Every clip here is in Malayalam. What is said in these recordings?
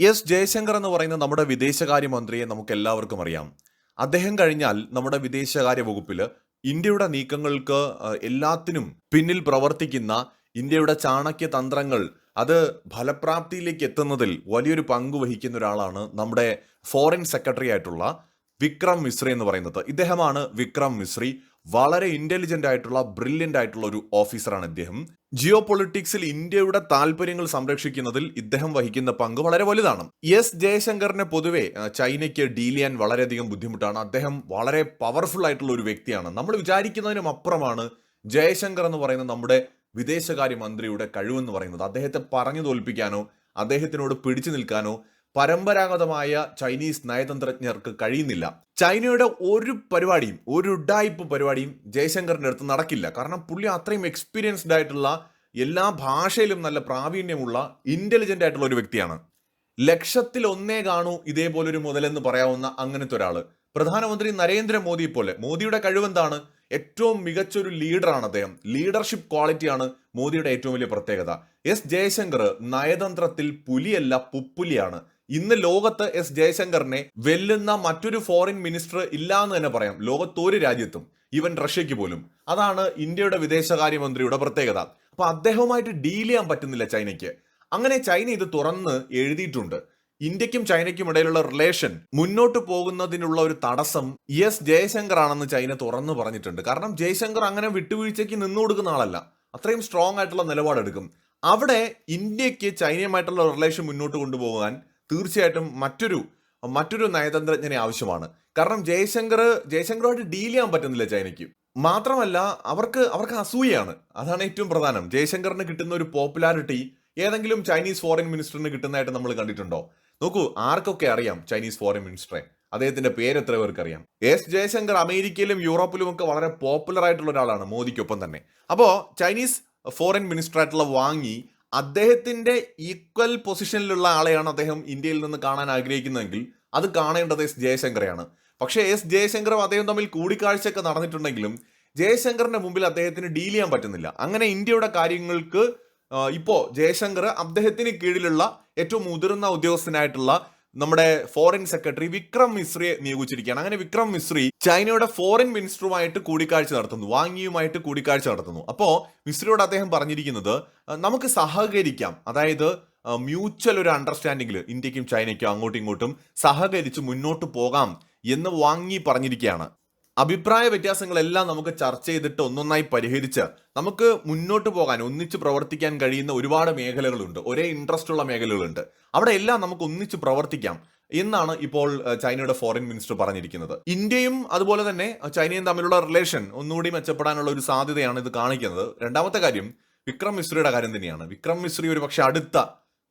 എസ് ജയശങ്കർ എന്ന് പറയുന്ന നമ്മുടെ വിദേശകാര്യമന്ത്രിയെ നമുക്ക് എല്ലാവർക്കും അറിയാം. അദ്ദേഹം കഴിഞ്ഞാൽ നമ്മുടെ വിദേശകാര്യ വകുപ്പിൽ ഇന്ത്യയുടെ നീക്കങ്ങൾക്ക് എല്ലാത്തിനും പിന്നിൽ പ്രവർത്തിക്കുന്ന ഇന്ത്യയുടെ ചാണക്യ തന്ത്രങ്ങൾ അത് ഫലപ്രാപ്തിയിലേക്ക് എത്തുന്നതിൽ വലിയൊരു പങ്ക് വഹിക്കുന്ന ഒരാളാണ് നമ്മുടെ ഫോറിൻ സെക്രട്ടറി ആയിട്ടുള്ള വിക്രം മിശ്രി എന്ന് പറയുന്നത്. ഇദ്ദേഹമാണ് വിക്രം മിശ്രി. വളരെ ഇന്റലിജന്റ് ആയിട്ടുള്ള ബ്രില്യന്റ് ആയിട്ടുള്ള ഒരു ഓഫീസറാണ് ഇദ്ദേഹം. ജിയോ പൊളിറ്റിക്സിൽ ഇന്ത്യയുടെ താല്പര്യങ്ങൾ സംരക്ഷിക്കുന്നതിൽ ഇദ്ദേഹം വഹിക്കുന്ന പങ്ക് വളരെ വലുതാണ്. എസ് ജയശങ്കറിനെ പൊതുവെ ചൈനയ്ക്ക് ഡീൽ ചെയ്യാൻ വളരെയധികം ബുദ്ധിമുട്ടാണ്. അദ്ദേഹം വളരെ പവർഫുൾ ആയിട്ടുള്ള ഒരു വ്യക്തിയാണ്. നമ്മൾ വിചാരിക്കുന്നതിനും അപ്പുറമാണ് ജയശങ്കർ എന്ന് പറയുന്ന നമ്മുടെ വിദേശകാര്യ മന്ത്രിയുടെ കഴിവെന്ന് പറയുന്നത്. അദ്ദേഹത്തെ പറഞ്ഞു തോൽപ്പിക്കാനോ അദ്ദേഹത്തിനോട് പിടിച്ചു നിൽക്കാനോ പരമ്പരാഗതമായ ചൈനീസ് നയതന്ത്രജ്ഞർക്ക് കഴിയുന്നില്ല. ചൈനയുടെ ഒരു പരിപാടിയും ഒരു ഉഡായിപ്പ് പരിപാടിയും ജയശങ്കറിന്റെ അടുത്ത് നടക്കില്ല. കാരണം പുള്ളി അത്രയും എക്സ്പീരിയൻസ്ഡ് ആയിട്ടുള്ള എല്ലാ ഭാഷയിലും നല്ല പ്രാവീണ്യമുള്ള ഇന്റലിജന്റ് ആയിട്ടുള്ള ഒരു വ്യക്തിയാണ്. ലക്ഷത്തിൽ ഒന്നേ കാണൂ ഇതേപോലൊരു മുതലെന്ന് പറയാവുന്ന അങ്ങനത്തെ ഒരാൾ. പ്രധാനമന്ത്രി നരേന്ദ്രമോദി പോലെ. മോദിയുടെ കഴിവെന്താണ്? ഏറ്റവും മികച്ചൊരു ലീഡറാണ് അദ്ദേഹം. ലീഡർഷിപ്പ് ക്വാളിറ്റിയാണ് മോദിയുടെ ഏറ്റവും വലിയ പ്രത്യേകത. എസ് ജയശങ്കർ നയതന്ത്രത്തിൽ പുലിയല്ല പുപ്പുലിയാണ്. ഇന്ന് ലോകത്ത് എസ് ജയശങ്കറിനെ വെല്ലുന്ന മറ്റൊരു ഫോറിൻ മിനിസ്റ്റർ ഇല്ല എന്ന് തന്നെ പറയാം. ലോകത്തൊരു രാജ്യത്തും ഈവൻ റഷ്യക്ക് പോലും. അതാണ് ഇന്ത്യയുടെ വിദേശകാര്യമന്ത്രിയുടെ പ്രത്യേകത. അപ്പൊ അദ്ദേഹവുമായിട്ട് ഡീൽ ചെയ്യാൻ പറ്റുന്നില്ല ചൈനയ്ക്ക്. അങ്ങനെ ചൈന ഇത് തുറന്ന് എഴുതിയിട്ടുണ്ട്. ഇന്ത്യക്കും ചൈനയ്ക്കും ഇടയിലുള്ള റിലേഷൻ മുന്നോട്ട് പോകുന്നതിനുള്ള ഒരു തടസ്സം എസ് ജയശങ്കർ ആണെന്ന് ചൈന തുറന്നു പറഞ്ഞിട്ടുണ്ട്. കാരണം ജയശങ്കർ അങ്ങനെ വിട്ടുവീഴ്ചയ്ക്ക് നിന്നു കൊടുക്കുന്ന ആളല്ല. അത്രയും സ്ട്രോങ് ആയിട്ടുള്ള നിലപാടെടുക്കും. അവിടെ ഇന്ത്യയ്ക്ക് ചൈനയുമായിട്ടുള്ള റിലേഷൻ മുന്നോട്ട് കൊണ്ടുപോകാൻ തീർച്ചയായിട്ടും മറ്റൊരു മറ്റൊരു നയതന്ത്രജ്ഞനെ ആവശ്യമാണ്. കാരണം ജയശങ്കർ ജയശങ്കറുമായിട്ട് ഡീൽ ചെയ്യാൻ പറ്റുന്നില്ല ചൈനയ്ക്ക്. മാത്രമല്ല അവർക്ക് അവർക്ക് അസൂയയാണ്. അതാണ് ഏറ്റവും പ്രധാനം. ജയശങ്കറിന് കിട്ടുന്ന ഒരു പോപ്പുലാരിറ്റി ഏതെങ്കിലും ചൈനീസ് ഫോറിൻ മിനിസ്റ്ററിന് കിട്ടുന്നതായിട്ട് നമ്മൾ കണ്ടിട്ടുണ്ടോ? നോക്കൂ ആർക്കൊക്കെ അറിയാം ചൈനീസ് ഫോറിൻ മിനിസ്റ്ററെ അദ്ദേഹത്തിന്റെ പേര് എത്ര പേർക്ക് അറിയാം എസ് ജയശങ്കർ അമേരിക്കയിലും യൂറോപ്പിലും ഒക്കെ വളരെ പോപ്പുലർ ആയിട്ടുള്ള ഒരാളാണ് മോദിക്കൊപ്പം തന്നെ. അപ്പോ ചൈനീസ് ഫോറിൻ മിനിസ്റ്റർ ആയിട്ടുള്ള വാങ്ങി അദ്ദേഹത്തിന്റെ ഈക്വൽ പൊസിഷനിലുള്ള ആളെയാണ് അദ്ദേഹം ഇന്ത്യയിൽ നിന്ന് കാണാൻ ആഗ്രഹിക്കുന്നതെങ്കിൽ അത് കാണേണ്ടത് എസ് ജയശങ്കറെയാണ്. പക്ഷേ എസ് ജയശങ്കറും അദ്ദേഹം തമ്മിൽ കൂടിക്കാഴ്ചയൊക്കെ നടന്നിട്ടുണ്ടെങ്കിലും ജയശങ്കറിന്റെ മുമ്പിൽ അദ്ദേഹത്തിന് ഡീൽ ചെയ്യാൻ പറ്റുന്നില്ല. അങ്ങനെ ഇന്ത്യയുടെ കാര്യങ്ങൾക്ക് ഇപ്പോൾ ഇപ്പോ ജയശങ്കർ അദ്ദേഹത്തിന് കീഴിലുള്ള ഏറ്റവും മുതിർന്ന ഉദ്യോഗസ്ഥനായിട്ടുള്ള നമ്മുടെ ഫോറിൻ സെക്രട്ടറി വിക്രം മിശ്രിയെ നിയോഗിച്ചിരിക്കുകയാണ്. അങ്ങനെ വിക്രം മിശ്രി ചൈനയുടെ ഫോറിൻ മിനിസ്റ്ററുമായിട്ട് കൂടിക്കാഴ്ച നടത്തുന്നു. വാങ്ങിയുമായിട്ട് കൂടിക്കാഴ്ച നടത്തുന്നു. അപ്പോൾ മിശ്രിയോട് അദ്ദേഹം പറഞ്ഞിരിക്കുന്നത് നമുക്ക് സഹകരിക്കാം. അതായത് മ്യൂച്വൽ ഒരു അണ്ടർസ്റ്റാൻഡിംഗിൽ ഇന്ത്യക്കും ചൈനയ്ക്കും അങ്ങോട്ടും ഇങ്ങോട്ടും സഹകരിച്ച് മുന്നോട്ട് പോകാം എന്ന് വാങ്ങി പറഞ്ഞിരിക്കുകയാണ്. അഭിപ്രായ വ്യത്യാസങ്ങളെല്ലാം നമുക്ക് ചർച്ച ചെയ്തിട്ട് ഒന്നൊന്നായി പരിഹരിച്ച് നമുക്ക് മുന്നോട്ട് പോകാൻ ഒന്നിച്ച് പ്രവർത്തിക്കാൻ കഴിയുന്ന ഒരുപാട് മേഖലകളുണ്ട്. ഒരേ ഇൻട്രസ്റ്റ് ഉള്ള മേഖലകളുണ്ട്. അവിടെ എല്ലാം നമുക്ക് ഒന്നിച്ച് പ്രവർത്തിക്കാം എന്നാണ് ഇപ്പോൾ ചൈനയുടെ ഫോറിൻ മിനിസ്റ്റർ പറഞ്ഞിരിക്കുന്നത്. ഇന്ത്യയും അതുപോലെ തന്നെ ചൈനയും തമ്മിലുള്ള റിലേഷൻ ഒന്നുകൂടി മെച്ചപ്പെടാനുള്ള ഒരു സാധ്യതയാണ് ഇത് കാണിക്കുന്നത്. രണ്ടാമത്തെ കാര്യം വിക്രം മിശ്രയുടെ കാര്യം തന്നെയാണ്. വിക്രം മിശ്രി ഒരു പക്ഷെ അടുത്ത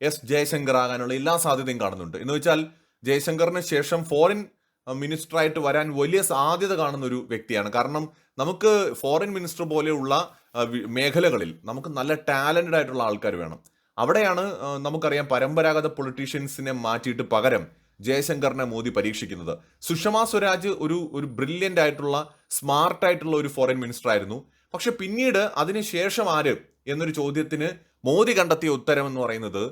എസ് ജയശങ്കർ ആകാനുള്ള എല്ലാ സാധ്യതയും കാണുന്നുണ്ട്. എന്ന് വെച്ചാൽ ജയശങ്കറിന് ശേഷം ഫോറിൻ മിനിസ്റ്ററായിട്ട് വരാൻ വലിയ സാധ്യത കാണുന്ന ഒരു വ്യക്തിയാണ്. കാരണം നമുക്ക് ഫോറിൻ മിനിസ്റ്റർ പോലെയുള്ള മേഖലകളിൽ നമുക്ക് നല്ല ടാലന്റഡ് ആയിട്ടുള്ള ആൾക്കാർ വേണം. അവിടെയാണ് നമുക്കറിയാം പരമ്പരാഗത പൊളിറ്റീഷ്യൻസിനെ മാറ്റിയിട്ട് പകരം ജയശങ്കറിനെ മോദി പരീക്ഷിക്കുന്നത്. സുഷമ സ്വരാജ് ഒരു ഒരു ബ്രില്യന്റ് ആയിട്ടുള്ള സ്മാർട്ട് ആയിട്ടുള്ള ഒരു ഫോറിൻ മിനിസ്റ്റർ ആയിരുന്നു. പക്ഷെ പിന്നീട് അതിനുശേഷം ആര് എന്നൊരു ചോദ്യത്തിന് മോദി കണ്ടെത്തിയ ഉത്തരം എന്ന് പറയുന്നത്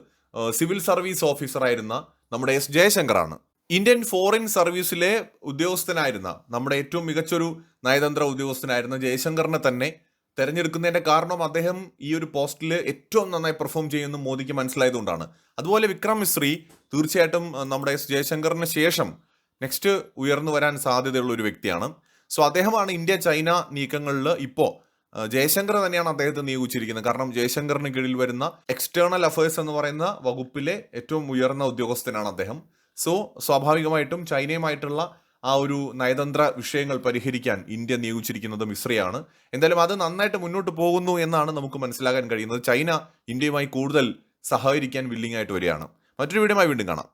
സിവിൽ സർവീസ് ഓഫീസറായിരുന്ന നമ്മുടെ എസ് ജയശങ്കറാണ്. ഇന്ത്യൻ ഫോറിൻ സർവീസിലെ ഉദ്യോഗസ്ഥനായിരുന്ന നമ്മുടെ ഏറ്റവും മികച്ചൊരു നയതന്ത്ര ഉദ്യോഗസ്ഥനായിരുന്ന ജയശങ്കറിനെ തന്നെ തെരഞ്ഞെടുക്കുന്നതിന്റെ കാരണം അദ്ദേഹം ഈ ഒരു പോസ്റ്റിൽ ഏറ്റവും നന്നായി പെർഫോം ചെയ്യുമെന്ന് മോദിക്ക് മനസ്സിലായതുകൊണ്ടാണ്. അതുപോലെ വിക്രം മിശ്രി തീർച്ചയായിട്ടും നമ്മുടെ എസ് ജയശങ്കറിന് ശേഷം നെക്സ്റ്റ് ഉയർന്നു വരാൻ സാധ്യതയുള്ള ഒരു വ്യക്തിയാണ്. സോ അദ്ദേഹമാണ് ഇന്ത്യ ചൈന നീക്കങ്ങളിൽ ഇപ്പോൾ ജയശങ്കർ തന്നെയാണ് അദ്ദേഹത്തെ നിയോഗിച്ചിരിക്കുന്നത്. കാരണം ജയശങ്കറിന് കീഴിൽ വരുന്ന എക്സ്റ്റേണൽ അഫയേഴ്സ് എന്ന് പറയുന്ന വകുപ്പിലെ ഏറ്റവും ഉയർന്ന ഉദ്യോഗസ്ഥനാണ് അദ്ദേഹം. സോ സ്വാഭാവികമായിട്ടും ചൈനയുമായിട്ടുള്ള ആ ഒരു നയതന്ത്ര വിഷയങ്ങൾ പരിഹരിക്കാൻ ഇന്ത്യ നിയോഗിച്ചിരിക്കുന്നത് മിശ്രയാണ്. എന്തായാലും അത് നന്നായിട്ട് മുന്നോട്ട് പോകുന്നു എന്നാണ് നമുക്ക് മനസ്സിലാക്കാൻ കഴിയുന്നത്. ചൈന ഇന്ത്യയുമായി കൂടുതൽ സഹകരിക്കാൻ വില്ലിംഗ് ആയിട്ട് വരികയാണ്. മറ്റൊരു വീഡിയോമായി വീണ്ടും കാണാം.